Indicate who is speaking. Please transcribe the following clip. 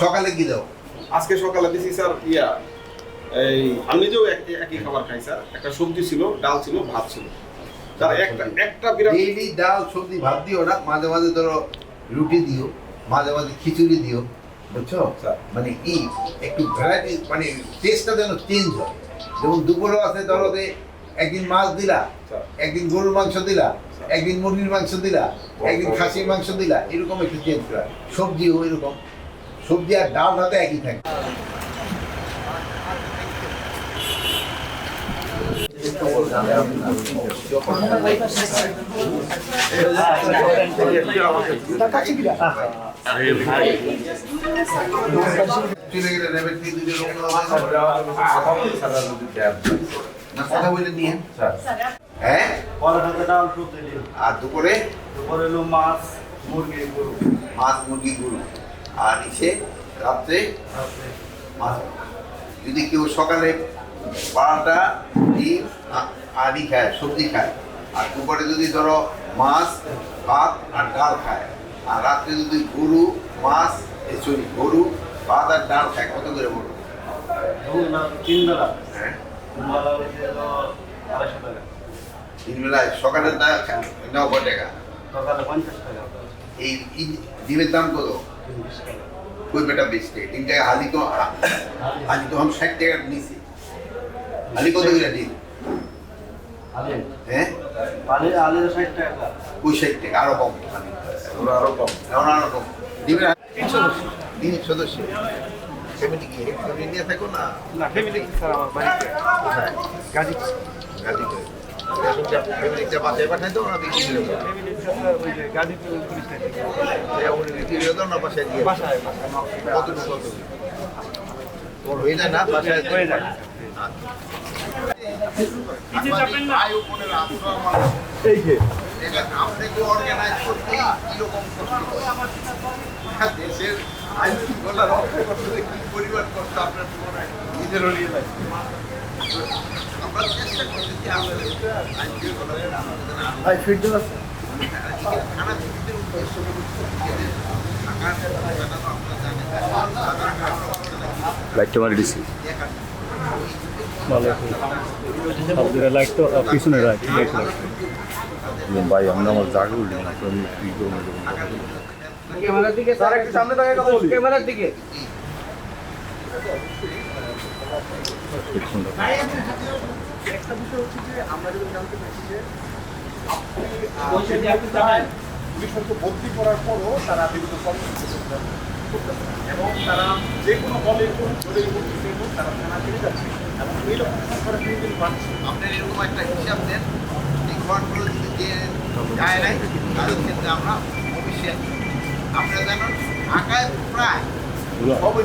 Speaker 1: সকালে কি দাও?
Speaker 2: আজকে সকালে দিছি স্যার ইয়া এই আমি নিজেও এক- একই খাবার খাই স্যার। একটা সবজি ছিল ডাল ছিল ভাত ছিল। স্যার একটা একটা বিরাট
Speaker 1: ডেইলি ডাল সবজি ভাত দিও না মাঝে মাঝে ধরো রুটি দিও মাঝে মাঝে খিচুড়ি দিও বুঝছ?
Speaker 2: স্যার।
Speaker 1: মানে কি একটু ভ্যারাইটি মানে টেস্টটা যেন চেঞ্জ হয়। যেমন দুপুরও আছে ধরো যে একদিন মাছ দিলা একদিন গরুর মাংস দিলা একদিন মুরগির মাংস দিলা একদিন খাসির মাংস দিলা এরকম একটু চেঞ্জ করা সবজিও এরকম। সবজি আর ডাল ভাতে একই থাকে কথা বলে নিয়ে। হ্যাঁ? আর দুপুরে?
Speaker 3: দুপুরে মাছ মুরগি গরু।
Speaker 1: মাছ মুরগি গরু। আর ইসে রাত্রে মাছ যদি কেউ সকালে পাড়াটা ডিম আদি খায় সবজি খায় আর দুপুরে যদি ধরো মাছ ভাত আর ডাল খায় আর রাত্রে যদি গরু মাছ সরি গরু ভাত আর ডাল খায় কত করে বলো?
Speaker 3: তিন
Speaker 1: হ্যাঁ। বেলায় সকালের টাকা?
Speaker 3: সকালে পঞ্চাশ টাকা।
Speaker 1: এই ডিমের দাম কত? कोई बेटा बेचते तीन टाका हाली तो हाली तो हम साठ टाका নিছি হালি কত করে দিন
Speaker 3: আলে
Speaker 1: হ্যাঁ
Speaker 3: আলে আলে ষাট টাকা
Speaker 1: ওই ষাট টাকা আরো কম
Speaker 2: ওরা আরো কম
Speaker 1: এখন আরো কম দিবেন দিন সদস্য ফ্যামিলি কি ফ্যামিলি নিয়ে থাকো না
Speaker 2: না ফ্যামিলি স্যার আমার বাড়িতে
Speaker 1: কোথায়
Speaker 2: গাজী
Speaker 1: গাড়ি হয়ে যায় না বাসায়
Speaker 2: হয়ে
Speaker 1: দেশের আইন শৃঙ্খলা করতে কি পরিবার কষ্ট আপনার নিজের
Speaker 3: ভাই আছে?
Speaker 1: তো আপনারা জানেন
Speaker 4: লাইটটা মারি দিছি লাইট তো পিছনে রাখ ভাই আমরা আমার জায়গা উঠে না
Speaker 3: ক্যামেরার দিকে স্যার একটু সামনে তাকায় ক্যামেরার দিকে।
Speaker 5: একটা বিষয় হচ্ছে যে আমরা যদি জানতে পারছি যে আপনি বিশেষত ভর্তি করার পরও তারা বিভিন্ন কর্মসূচি এবং তারা যে কোনো হলে জোরেই তারা থানা ফিরে যাচ্ছে এবং এই সংখ্যাটা দিন দিন বাড়ছে
Speaker 1: আপনার এরকম একটা হিসাব দেন এই ঘরগুলো যদি যে যায় নাই তাদের ক্ষেত্রে আমরা অফিসিয়াল আপনারা জানেন ঢাকায় প্রায় সবই